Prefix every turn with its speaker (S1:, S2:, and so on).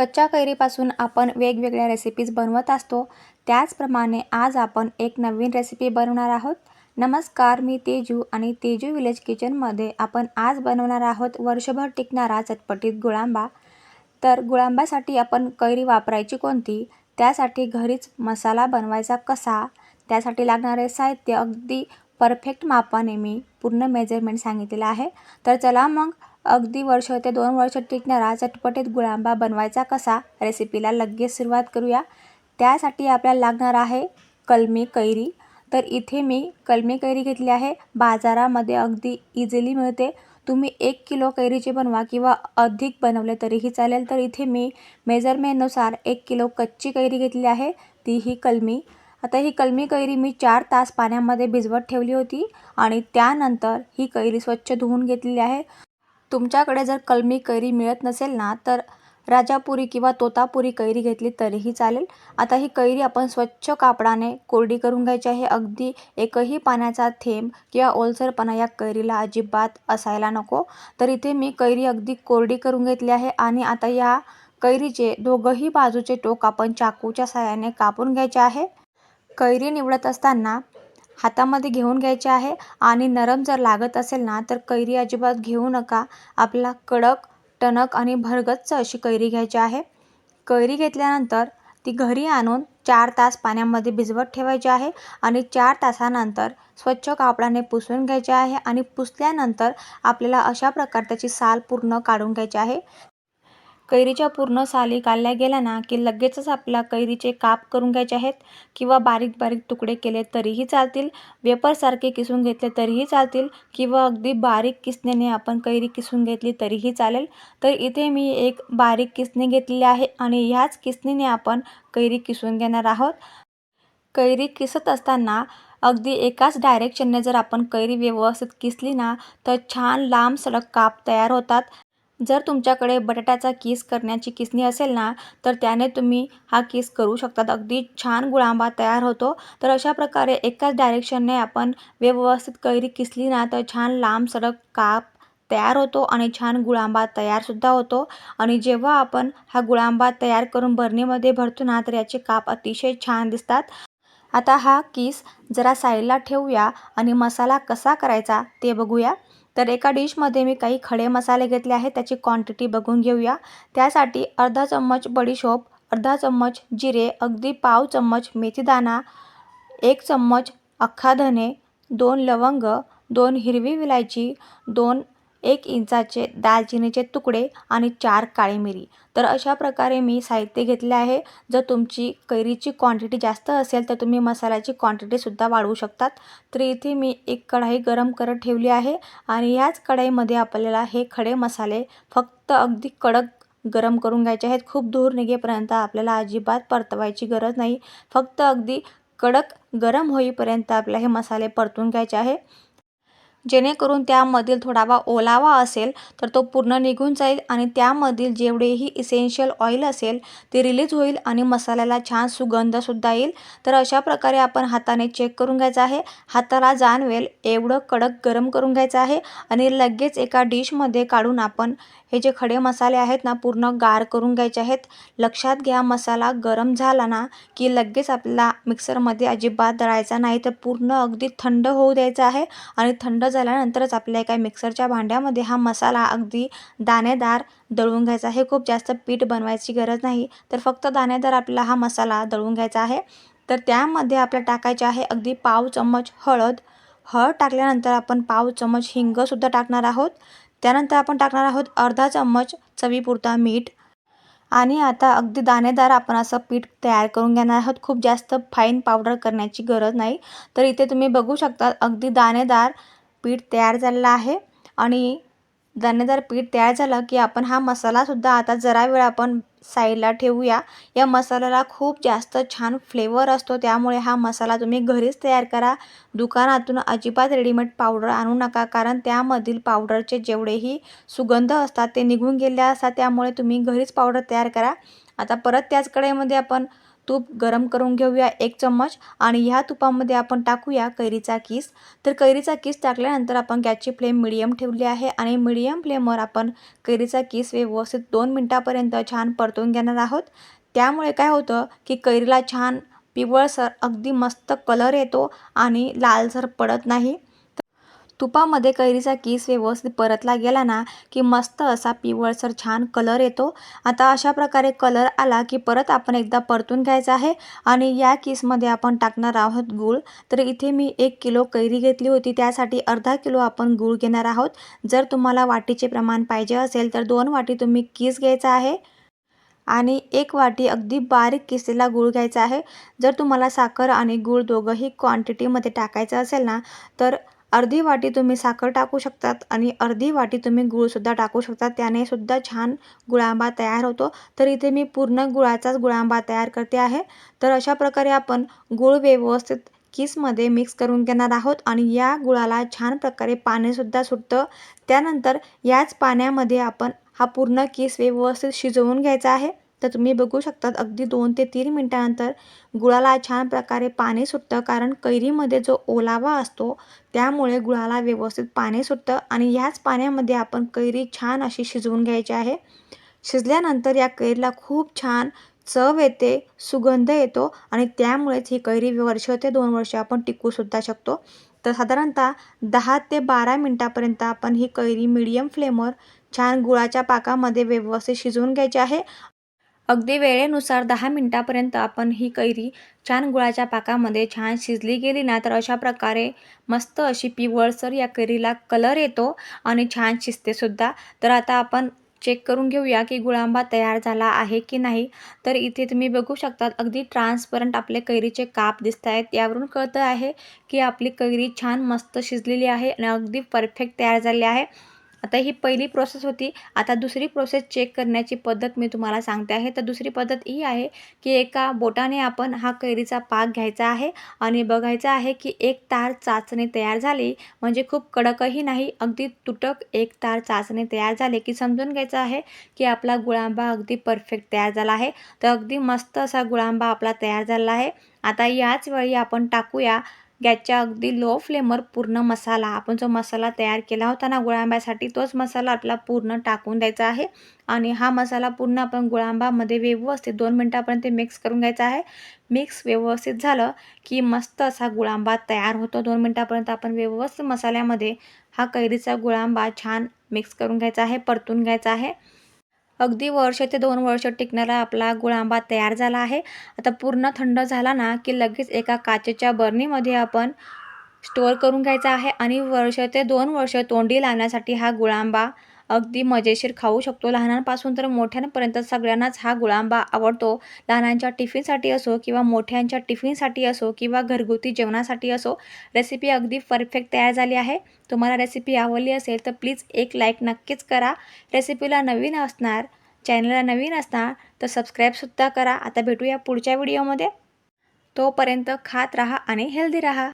S1: कच्च्या कैरीपासून आपण वेगवेगळ्या रेसिपीज बनवत असतो. त्याचप्रमाणे आज आपण एक नवीन रेसिपी बनवणार आहोत. नमस्कार मी तेजू आणि तेजू विलेज किचनमध्ये आपण आज बनवणार आहोत वर्षभर टिकणारा चटपटीत गुळांबा. तर गुळांब्यासाठी आपण कैरी वापरायची कोणती? त्यासाठी घरीच मसाला बनवायचा कसा? त्यासाठी लागणारे साहित्य अगदी परफेक्ट मापाने मी पूर्ण मेजरमेंट सांगितलेलं आहे. तर चला मग अगदी वर्ष ते दोन वर्ष टिकणारा चटपटीत गुळांबा बनवायचा कसा? रेसिपीला लगेच सुरुवात करूया. त्यासाठी आपल्याला लागणार आहे कलमी कैरी. तर इथे मी कलमी कैरी घेतली आहे. बाजारामध्ये अगदी इझिली मिळते. तुम्ही एक किलो कैरीचे बनवा किंवा अधिक बनवले तरीही चालेल. तर इथे मी मेजरमेंटनुसार एक किलो कच्ची कैरी घेतली आहे. तीही कलमी. आता ही कलमी कैरी मी चार तास पाण्यामध्ये भिजवत ठेवली होती आणि त्यानंतर ही कैरी स्वच्छ धुवून घेतलेली आहे. तुमच्याकडे जर कलमी कैरी मिळत नसेल ना तर राजापुरी किंवा तोतापुरी कैरी घेतली तरीही चालेल. आता ही कैरी आपण स्वच्छ कापडाने कोरडी करून घ्यायची आहे. अगदी एकही पाण्याचा थेंब किंवा ओलसरपणा या कैरीला अजिबात असायला नको. तर इथे मी कैरी अगदी कोरडी करून घेतली आहे आणि आता या कैरीचे दोघंही बाजूचे टोक आपण चाकूच्या सहाय्याने कापून घ्यायचे आहे. कैरी निवडत असताना हातामध्ये घेऊन घ्यायचे आहे. आणि नरम जर लागत असेल ना तर कैरी अजिबात घेऊ नका. आपला कडक टणक आणि भरगच्च अशी कैरी घ्यायची आहे. कैरी घेतल्यानंतर ती घरी आणून चार तास पाण्यामध्ये भिजवत ठेवायची आहे. आणि चार तासानंतर स्वच्छ कापडाने पुसून घ्यायचे आहे. आणि पुसल्यानंतर आपल्याला अशा प्रकारे त्याची साल पूर्ण काढून घ्यायची आहे. कैरीच्या पूर्ण साली काढल्या गेल्या ना की लगेचच आपल्या कैरीचे काप करून घ्यायचे आहेत किंवा बारीक बारीक तुकडे केले तरीही चालतील वेपरसारखे किसून घेतले तरीही चालतील किंवा अगदी बारीक किसण्याने आपण कैरी किसून घेतली तरीही चालेल. तर इथे मी एक बारीक किसणी घेतलेली आहे आणि ह्याच किसणीने आपण कैरी किसून घेणार आहोत. कैरी किसत असताना अगदी एकाच डायरेक्शनने जर आपण कैरी व्यवस्थित किसली ना तर छान लांब सडक काप तयार होतात. जर तुमच्याकडे बटाट्याचा किस करण्याची किसणी असेल ना तर त्याने तुम्ही हा किस करू शकतात. अगदी छान गुळांबा तयार होतो. तर अशा प्रकारे एकाच डायरेक्शनने आपण व्यवस्थित कैरी किसली ना तर छान लांब सडक काप तयार होतो आणि छान गुळांबा तयारसुद्धा होतो. आणि जेव्हा आपण हा गुळांबा तयार करून बरणीमध्ये भरतो ना तर याचे काप अतिशय छान दिसतात. आता हा किस जरा साईडला ठेवूया आणि मसाला कसा करायचा ते बघूया. तर एका डिशमध्ये मी काही खडे मसाले घेतले आहेत त्याची क्वांटिटी बघून घेऊया. त्यासाठी अर्धा चम्मच बडीशोप अर्धा चम्मच जिरे अगदी पाव चम्मच मेथीदाणा एक चम्मच अख्खा धने दोन लवंग दोन हिरवी विलायची दोन एक इंचाचे दालचिनीचे तुकडे आणि चार काळी मिरी. तर अशा प्रकारे मी साहित्य घेतले आहे. जर तुमची कैरीची क्वांटिटी जास्त असेल तर तुम्ही मसाल्याची क्वांटिटीसुद्धा वाढवू शकतात. तर इथे मी एक कढाई गरम करत ठेवली आहे आणि याच कढाईमध्ये आपल्याला हे खडे मसाले फक्त अगदी कडक गरम करून घ्यायचे आहेत. खूप दूर निघेपर्यंत आपल्याला अजिबात परतवायची गरज नाही. फक्त अगदी कडक गरम होईपर्यंत आपल्याला हे मसाले परतून घ्यायचे आहे. जेणेकरून त्यामधील थोडावा ओलावा असेल तर तो पूर्ण निघून जाईल आणि त्यामधील जेवढेही इसेन्शियल ऑइल असेल ते रिलीज होईल आणि मसाल्याला छान सुगंधसुद्धा येईल. तर अशा प्रकारे आपण हाताने चेक करून घ्यायचं आहे. हाताला जाणवेल एवढं कडक गरम करून घ्यायचं आहे आणि लगेच एका डिशमध्ये काढून आपण हे जे खडे मसाले आहेत ना पूर्ण गार करून घ्यायचे आहेत. लक्षात घ्या मसाला गरम झाला ना की लगेच आपला मिक्सरमध्ये अजिबात दळायचा नाही तर पूर्ण अगदी थंड होऊ द्यायचं आहे आणि थंड झाल्यानंतरच आपल्या एका मिक्सरच्या भांड्यामध्ये हा मसाला अगदी दाणेदार दळून घ्यायचा आहे. खूप जास्त पीठ बनवायची गरज नाही. तर फक्त दाणेदार आपला हा मसाला दळून घ्यायचा आहे. तर त्यामध्ये आपल्या टाकायचे आहे अगदी पाव चम्मच हळद. हळद टाकल्यानंतर आपण पाव चम्मच हिंगसुद्धा टाकणार आहोत. त्यानंतर आपण टाकणार आहोत अर्धा चम्मच चवीपुरता मीठ. आणि आता अगदी दाणेदार आपण असं पीठ तयार करून घेणार आहोत. खूप जास्त फाईन पावडर करण्याची गरज नाही. तर इथे तुम्ही बघू शकता अगदी दाणेदार पीठ तयार झालेलं आहे. आणि दाणेदार पीठ तयार झालं की आपण हा मसालासुद्धा आता जरा वेळ आपण साईडला ठेवूया. या मसाल्याला खूप जास्त छान फ्लेवर असतो. त्यामुळे हा मसाला तुम्ही घरीच तयार करा. दुकानातून अजिबात रेडीमेड पावडर आणू नका. कारण त्यामधील पावडरचे जेवढेही सुगंध असतात ते निघून गेले असतात. त्यामुळे तुम्ही घरीच पावडर तयार करा. आता परत त्याच कढईमध्ये आपण तूप गरम करून घेऊया एक चम्मच आणि ह्या तुपामध्ये आपण टाकूया कैरीचा किस. तर कैरीचा किस टाकल्यानंतर आपण गॅसची फ्लेम मिडियम ठेवली आहे आणि मिडियम फ्लेमवर आपण कैरीचा किस व्यवस्थित दोन मिनटापर्यंत छान परतून घेणार आहोत. त्यामुळे काय होतं की कैरीला छान पिवळसर अगदी मस्त कलर येतो आणि लालसर पडत नाही. तुपामध्ये कैरीचा किस व्यवस्थित परतला गेला ना की मस्त असा पिवळसर छान कलर येतो. आता अशा प्रकारे कलर आला की परत आपण एकदा परतून घ्यायचा आहे आणि या किसमध्ये आपण टाकणार आहोत गूळ. तर इथे मी एक किलो कैरी घेतली होती त्यासाठी अर्धा किलो आपण गूळ घेणार आहोत. जर तुम्हाला वाटीचे प्रमाण पाहिजे असेल तर दोन वाटी तुम्ही किस घ्यायचा आहे आणि एक वाटी अगदी बारीक किसलेला गूळ घ्यायचा आहे. जर तुम्हाला साखर आणि गूळ दोघंही क्वांटिटीमध्ये टाकायचं असेल ना तर अर्धी वाटी तुम्ही साखर टाकू शकतात आणि अर्धी वाटी तुम्ही गुळसुद्धा टाकू शकता त्याने सुद्धा छान गुळांबा तयार होतो. तर इथे मी पूर्ण गुळाचाच गुळांबा तयार करते आहे. तर अशा प्रकारे आपण गुळ व्यवस्थित किसमध्ये मिक्स करून घेणार आहोत आणि या गुळाला छान प्रकारे पाणीसुद्धा सुटतं. त्यानंतर याच पाण्यामध्ये आपण हा पूर्ण किस व्यवस्थित शिजवून घ्यायचा आहे. तर तुम्ही बघू शकतात अगदी दोन ते तीन मिनटानंतर गुळाला छान प्रकारे पाणी सुटतं. कारण कैरीमध्ये जो ओलावा असतो त्यामुळे गुळाला व्यवस्थित पाणी सुटतं आणि ह्याच पाण्यामध्ये आपण कैरी छान अशी शिजवून घ्यायची आहे. शिजल्यानंतर या कैरीला खूप छान चव येते सुगंध येतो आणि त्यामुळेच ही कैरी वर्ष ते दोन वर्ष आपण टिकूसुद्धा शकतो. तर साधारणतः दहा ते बारा मिनटापर्यंत आपण ही कैरी मीडियम फ्लेमवर छान गुळाच्या पाकामध्ये व्यवस्थित शिजवून घ्यायची आहे. अगदी वेळेनुसार दहा मिनटापर्यंत आपण ही कैरी छान गुळाच्या पाकामध्ये छान शिजली गेली ना तर अशा प्रकारे मस्त अशी पिवळसर या कैरीला कलर येतो आणि छान शिजतेसुद्धा तर आता आपण चेक करून घेऊया की गुळांबा तयार झाला आहे की नाही. तर इथे तुम्ही बघू शकता अगदी ट्रान्सपरंट आपले कैरीचे काप दिसत आहेत यावरून कळतं आहे की आपली कैरी छान मस्त शिजलेली आहे आणि अगदी परफेक्ट तयार झाली आहे. आता ही पहिली प्रोसेस होती. आता दुसरी प्रोसेस चेक करण्याची पद्धत मी तुम्हाला सांगते आहे. तर दुसरी पद्धत ही आहे की एका बोटाने आपण हा कैरीचा पाक घ्यायचा आहे आणि बघायचं आहे की एक तार चाचणी तयार झाली म्हणजे खूप कडकही नाही अगदी तुटक एक तार चाचणी तयार झाले की समजून घ्यायचं आहे की आपला गुळांबा अगदी परफेक्ट तयार झाला आहे. तर अगदी मस्त असा गुळांबा आपला तयार झाला आहे. आता याच वेळी आपण टाकूया गॅसच्या अगदी लो फ्लेमवर पूर्ण मसाला. आपण जो मसाला तयार केला होता ना गुळांब्यासाठी तोच मसाला आपला पूर्ण टाकून द्यायचा आहे. आणि हा मसाला पूर्ण आपण गुळांबामध्ये व्यवस्थित दोन मिनटापर्यंत मिक्स करून घ्यायचा आहे. मिक्स व्यवस्थित झालं की मस्त असा गुळांबा तयार होतो. दोन मिनटापर्यंत आपण व्यवस्थित मसाल्यामध्ये हा कैरीचा गुळांबा छान मिक्स करून घ्यायचा आहे परतून घ्यायचा आहे. अगदी वर्ष ते दोन वर्ष टिकणारा आपला गुळांबा तयार झाला आहे. आता पूर्ण थंड झाला ना की लगेच एका काचेच्या बर्नीमध्ये आपण स्टोअर करून घ्यायचा आहे. आणि वर्ष ते दोन वर्ष तोंडी लावण्यासाठी हा गुळांबा अगदी मजेशीर खाऊ शकतो. लहानांपासून तर मोठ्यांपर्यंत सगळ्यांनाच हा गुळांबा आवडतो. लहानांच्या टिफिनसाठी असो किंवा मोठ्यांच्या टिफिनसाठी असो किंवा घरगुती जेवणासाठी असो रेसिपी अगदी परफेक्ट तयार झाली आहे. तुम्हाला रेसिपी आवडली असेल तर प्लीज एक लाईक नक्कीच करा. रेसिपीला नवीन असणार चॅनलला नवीन असणार तर सबस्क्राईबसुद्धा करा. आता भेटूया पुढच्या व्हिडिओमध्ये तोपर्यंत खात राहा आणि हेल्दी राहा.